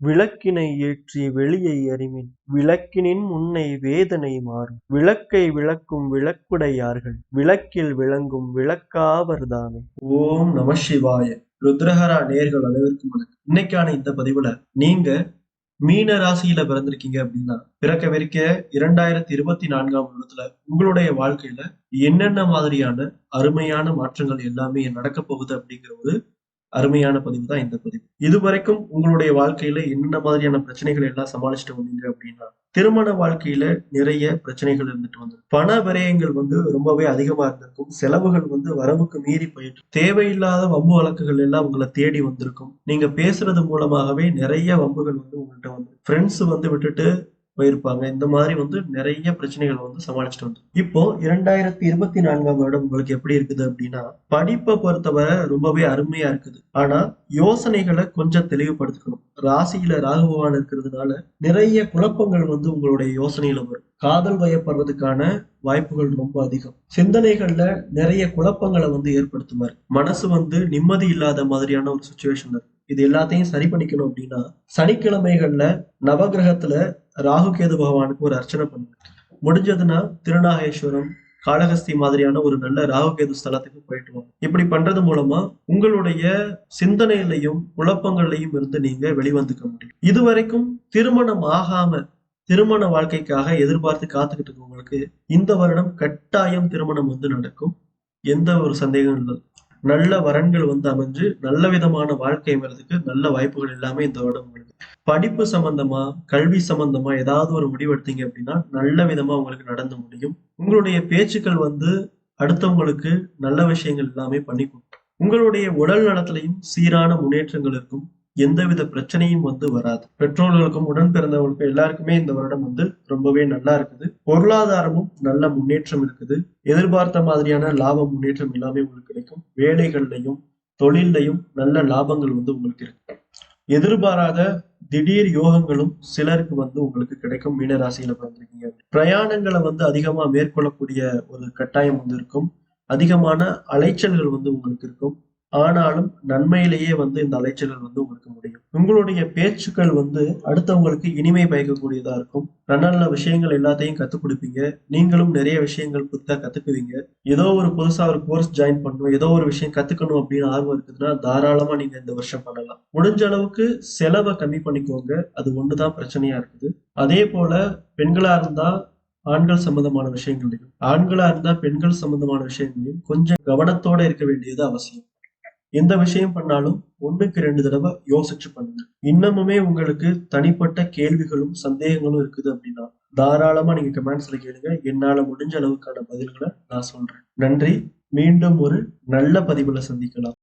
விளக்கினை ஏற்றி வெளியை அறிமின். விளக்கினின் முன்னை வேதனை மாறும். விளக்கை விளக்கும் விளக்குடையார்கள். விளக்கில் விளங்கும் விளக்காவர்தாமே ஓம் நம சிவாய. ருத்ரஹரா நேர்கள் அனைவருக்கும் வணக்கம். இன்னைக்கான இந்த பதிவுல நீங்க மீன ராசியில பிறந்திருக்கீங்க அப்படின்னா பிறக்கவிருக்க இரண்டாயிரத்தி இருபத்தி நான்காம் வருடத்துல உங்களுடைய வாழ்க்கையில என்னென்ன மாதிரியான அருமையான மாற்றங்கள் எல்லாமே நடக்க போகுது அப்படிங்கிற ஒரு அருமையான பதிவு தான் இந்த பதிவு. இதுவரைக்கும் உங்களுடைய வாழ்க்கையில என்னென்ன மாதிரியான பிரச்சனைகள் எல்லாம் சமாளிச்சுட்டு வந்தீங்க அப்படின்னா திருமண வாழ்க்கையில நிறைய பிரச்சனைகள் இருந்துட்டு வந்தது. பண விரயங்கள் வந்து ரொம்பவே அதிகமா இருந்திருக்கும். செலவுகள் வந்து வரவுக்கு மீறி போயிட்டு தேவையில்லாத வம்பு வழக்குகள் எல்லாம் உங்களை தேடி வந்திருக்கும். நீங்க பேசுறது மூலமாகவே நிறைய வம்புகள் வந்து உங்கள்கிட்ட வந்து ஃப்ரெண்ட்ஸ் வந்து விட்டுட்டு போயிருப்பாங்க. இந்த மாதிரி வந்து நிறைய பிரச்சனைகள் வந்து சமாளிச்சுட்டு வந்து இப்போ இரண்டாயிரத்தி இருபத்தி நான்காம் வருடம் உங்களுக்கு எப்படி இருக்குது அப்படின்னா படிப்பை பொறுத்தவரை ரொம்பவே அருமையா இருக்குது. ஆனா யோசனைகளை கொஞ்சம் தெளிவுபடுத்திக்கணும். ராசியில ராகுபவான் இருக்கிறதுனால நிறைய குழப்பங்கள் வந்து உங்களுடைய யோசனையில வரும். காதல் வயப்படுறதுக்கான வாய்ப்புகள் ரொம்ப அதிகம். சிந்தனைகள்ல நிறைய குழப்பங்களை வந்து ஏற்படுத்துமாறு. மனசு வந்து நிம்மதி இல்லாத மாதிரியான ஒரு சுச்சுவேஷன் இருக்கு. இது எல்லாத்தையும் சரி பண்ணிக்கணும் அப்படின்னா சனிக்கிழமைகள்ல நவகிரகத்துல ராகு கேது பகவானுக்கு ஒரு அர்ச்சனை பண்ணுங்க. முடிஞ்சதுன்னா திருநாகேஸ்வரம் காளகஸ்தி மாதிரியான ஒரு நல்ல ராகுகேது ஸ்தலத்துக்கு போயிட்டு வாங்க. இப்படி பண்றது மூலமா உங்களுடைய சிந்தனையிலையும் குழப்பங்கள்லையும் இருந்து நீங்க வெளிவந்துக்க முடியும். இதுவரைக்கும் திருமணம் ஆகாம திருமண வாழ்க்கைக்காக எதிர்பார்த்து காத்துக்கிட்டு இருக்கவங்களுக்கு இந்த வருடம் கட்டாயம் திருமணம் வந்து நடக்கும். எந்த ஒரு சந்தேகம் இல்லை. நல்ல வரன்கள் வந்து அமைஞ்சு நல்ல விதமான வாழ்க்கை அமைறதுக்கு நல்ல வாய்ப்புகள் எல்லாமே இந்த வருடம் உங்களுக்கு படிப்பு சம்பந்தமா கல்வி சம்பந்தமா ஏதாவது ஒரு முடிவு எடுத்தீங்க அப்படின்னா நல்ல விதமா உங்களுக்கு நடந்து முடியும். உங்களுடைய பேச்சுக்கள் வந்து அடுத்தவங்களுக்கு நல்ல விஷயங்கள் எல்லாமே பண்ணி கொடுக்கும். உங்களுடைய உடல் நலத்திலையும் சீரான முன்னேற்றங்கள் இருக்கும். எந்தவித பிரச்சனையும் வந்து வராது. பெற்றோர்களுக்கும் உடன் பிறந்தவர்களுக்கும் எல்லாருக்குமே இந்த வருடம் வந்து ரொம்பவே நல்லா இருக்குது. பொருளாதாரமும் நல்ல முன்னேற்றம் இருக்குது. எதிர்பார்த்த மாதிரியான லாப முன்னேற்றம் எல்லாமே உங்களுக்கு கிடைக்கும். வேலைகள்லையும் தொழிலையும் நல்ல லாபங்கள் வந்து உங்களுக்கு இருக்கு. எதிர்பாராத திடீர் யோகங்களும் சிலருக்கு வந்து உங்களுக்கு கிடைக்கும். மீனராசியில பிறந்திருக்கீங்க. பிரயாணங்களை வந்து அதிகமா மேற்கொள்ளக்கூடிய ஒரு கட்டாயம் வந்து இருக்கும். அதிகமான அலைச்சல்கள் வந்து உங்களுக்கு இருக்கும். ஆனாலும் நன்மையிலேயே வந்து இந்த அலைச்சல்கள் வந்து உங்களுக்கு முடியும். உங்களுடைய பேச்சுக்கள் வந்து அடுத்தவங்களுக்கு இனிமை பயக்கக்கூடியதா இருக்கும். நல்ல நல்ல விஷயங்கள் எல்லாத்தையும் கத்துக் கொடுப்பீங்க. நீங்களும் நிறைய விஷயங்கள் புத்தா கத்துக்குவீங்க. ஏதோ ஒரு புதுசா ஒரு கோர்ஸ் ஜாயின் பண்ணணும் ஏதோ ஒரு விஷயம் கத்துக்கணும் அப்படின்னு ஆர்வம் இருக்குதுன்னா தாராளமா நீங்க இந்த வருஷம் பண்ணலாம். முடிஞ்ச அளவுக்கு செலவை கம்மி பண்ணிக்கோங்க. அது ஒண்ணுதான் பிரச்சனையா இருக்குது. அதே போல பெண்களா இருந்தா ஆண்கள் சம்பந்தமான விஷயங்களையும் ஆண்களா இருந்தா பெண்கள் சம்பந்தமான விஷயங்களையும் கொஞ்சம் கவனத்தோட இருக்க வேண்டியது அவசியம். எந்த விஷயம் பண்ணாலும் ஒண்ணுக்கு ரெண்டு தடவை யோசிச்சு பண்ணுங்க. இன்னமுமே உங்களுக்கு தனிப்பட்ட கேள்விகளும் சந்தேகங்களும் இருக்குது அப்படின்னா தாராளமா நீங்க கமெண்ட்ஸ்ல கேளுங்க. என்னால முடிஞ்ச அளவுக்கான பதில்களை நான் சொல்றேன். நன்றி. மீண்டும் ஒரு நல்ல பதிவுல சந்திக்கலாம்.